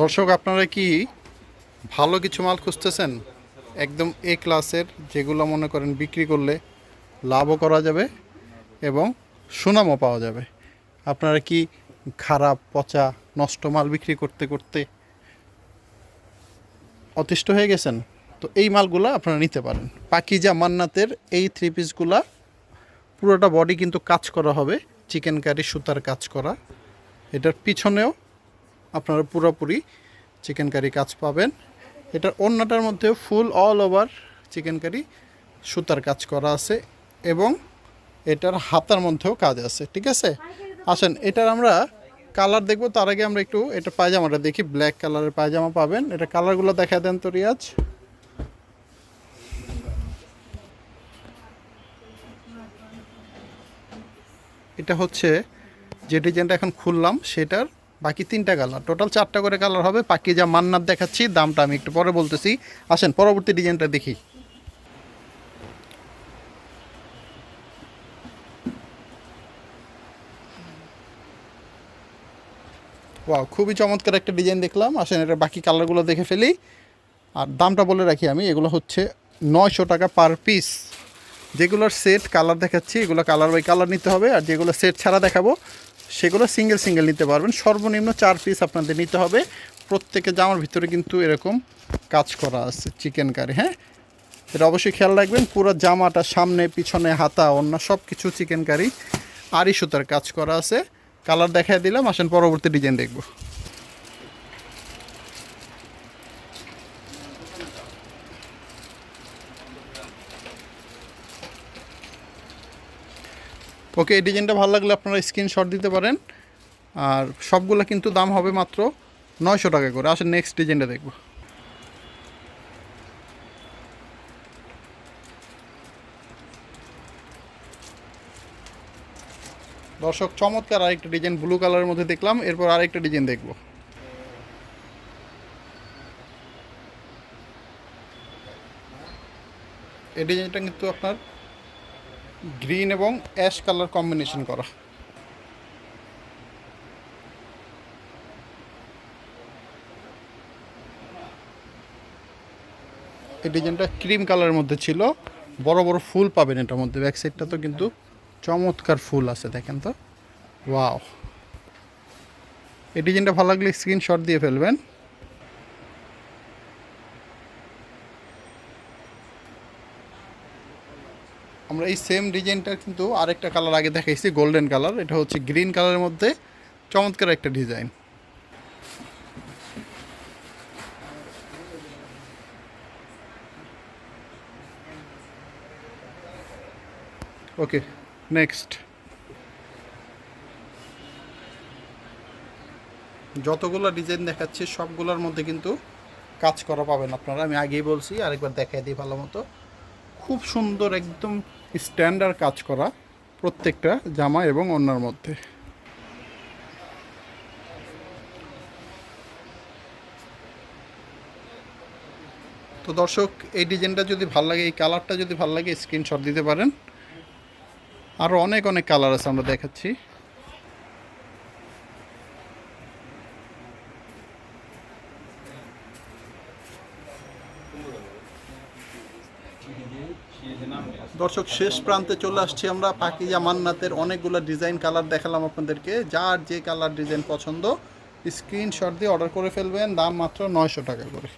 দর্শক, আপনারা কি ভালো কিছু মাল খুঁজতেছেন? একদম এ ক্লাসের যেগুলো মনে করেন বিক্রি করলে লাভও করা যাবে এবং সুনামও পাওয়া যাবে। আপনারা কি খারাপ, পচা, নষ্ট মাল বিক্রি করতে করতে অতিষ্ঠ হয়ে গেছেন? তো এই মালগুলো আপনারা নিতে পারেন। পাকিজা মান্নাতের এই থ্রি পিসগুলা পুরোটা বডি কিন্তু কাজ করা হবে চিকেন কারি সুতার কাজ করা। এটার পিছনেও আপনারা পুরোপুরি চিকেন কারি কাজ পাবেন। এটার অন্যটার মধ্যে full all over chicken curry সুতার কাজ করা আছে এবং এটার হাতার মধ্যেও কাজ আছে, ঠিক আছে? আসেন, এটার আমরা কালার দেখব, তার আগে আমরা একটু এটা পায়জামাটা দেখি ব্ল্যাক কালারের পায়জামা পাবেন। এটা কালারগুলো দেখা দেন তো রিয়াজ। এটা হচ্ছে যে ডিজাইনটা এখন খুললাম, সেটার বাকি তিনটা কালার। টোটাল চারটা করে কালার হবে। বাকি যা মান্নার দেখাচ্ছি, দামটা আমি একটু পরে বলতেছি। আসেন, পরবর্তী ডিজাইনটা দেখি। ওয়াও খুবই চমৎকার একটা ডিজাইন দেখলাম। আসেন এটা বাকি কালারগুলো দেখে ফেলি। আর দামটা বলে রাখি আমি, এগুলো হচ্ছে নয়শো টাকা পার পিস যেগুলোর সেট কালার দেখাচ্ছি, এগুলো কালার বাই কালার নিতে হবে আর যেগুলো সেট ছাড়া দেখাবো, সেগুলো সিঙ্গেল সিঙ্গেল নিতে পারবেন। সর্বনিম্ন চার পিস আপনাদের নিতে হবে। প্রত্যেকে জামার ভিতরে কিন্তু এরকম কাজ করা আছে চিকেন কারি হ্যাঁ? এটা অবশ্যই খেয়াল রাখবেন, পুরো জামাটা সামনে, পিছনে, হাতা অন্য সব কিছু চিকেন কারি আড়ি সুতার কাজ করা আছে। কালার দেখায় দিলাম, আসেন পরবর্তী ডিজাইন দেখব। ওকে, এই ডিজাইনটা ভালো লাগলে আপনারা স্ক্রিনশট দিতে পারেন। আর সবগুলো কিন্তু দাম হবে মাত্র নয়শো টাকা করে। আসেন নেক্সট ডিজাইনটা দেখব। দর্শক, চমৎকার আরেকটা ডিজাইন ব্লু কালারের মধ্যে দেখলাম। এরপর আরেকটা ডিজাইন দেখব। এই ডিজাইনটা কিন্তু আপনার গ্রিন এবং অ্যাশ কালার কম্বিনেশন করা। এই ডিজাইনটা ক্রিম কালারের মধ্যে ছিল। বড় বড় ফুল পাবেন এটার মধ্যে। ব্যাক সাইডটা তো কিন্তু চমৎকার ফুল আছে, দেখেন তো। ওয়াও। এই ডিজাইনটা ভালো লাগলে স্ক্রিনশট দিয়ে ফেলবেন। আমরা এই সেম ডিজাইনটার কিন্তু আরেকটা কালার আগে দেখাইছি গোল্ডেন কালার এটা হচ্ছে গ্রিন কালারের মধ্যে চমৎকার একটা ডিজাইন। ওকে নেক্সট যতগুলো ডিজাইন দেখাচ্ছি, সবগুলোর মধ্যে কিন্তু কাজ করা পাবেন আপনারা। আমি আগেই বলছি, আরেকবার দেখাই দিই ভালো মতো। খুব সুন্দর একদম স্ট্যান্ডার্ড কাজ করা প্রত্যেকটা জামা এবং অন্যার মধ্যে। তো দর্শক, এই ডিজাইনটা যদি ভালো লাগে, এই কালারটা যদি ভালো লাগে স্ক্রিনশট দিতে পারেন। আরও অনেক অনেক কালার আছে আমরা দেখাচ্ছি। দর্শক, শেষ প্রান্তে চলে আসছি আমরা। পাকিজা মান্নাতের অনেকগুলো ডিজাইন কালার দেখালাম আপনাদেরকে। যার যে কালার ডিজাইন পছন্দ স্ক্রিনশট দিয়ে অর্ডার করে ফেলবেন। দাম মাত্র নয়শো টাকা করে।